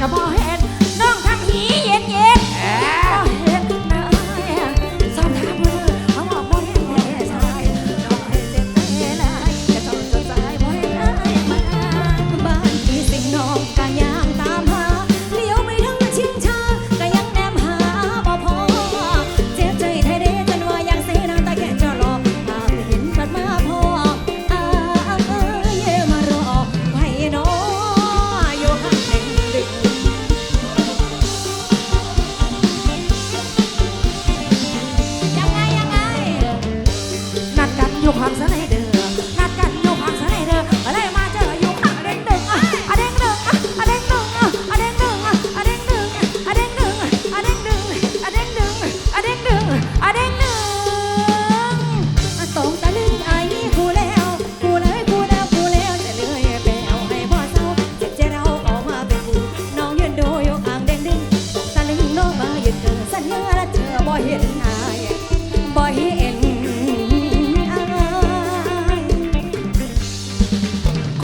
ก็บอกให้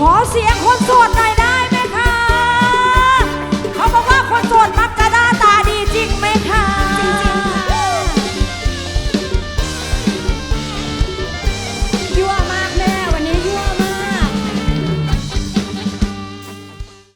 ขอเสียงคนโสดหน่อยได้ไหมคะ เขาบอกว่าคนโสดมากจะ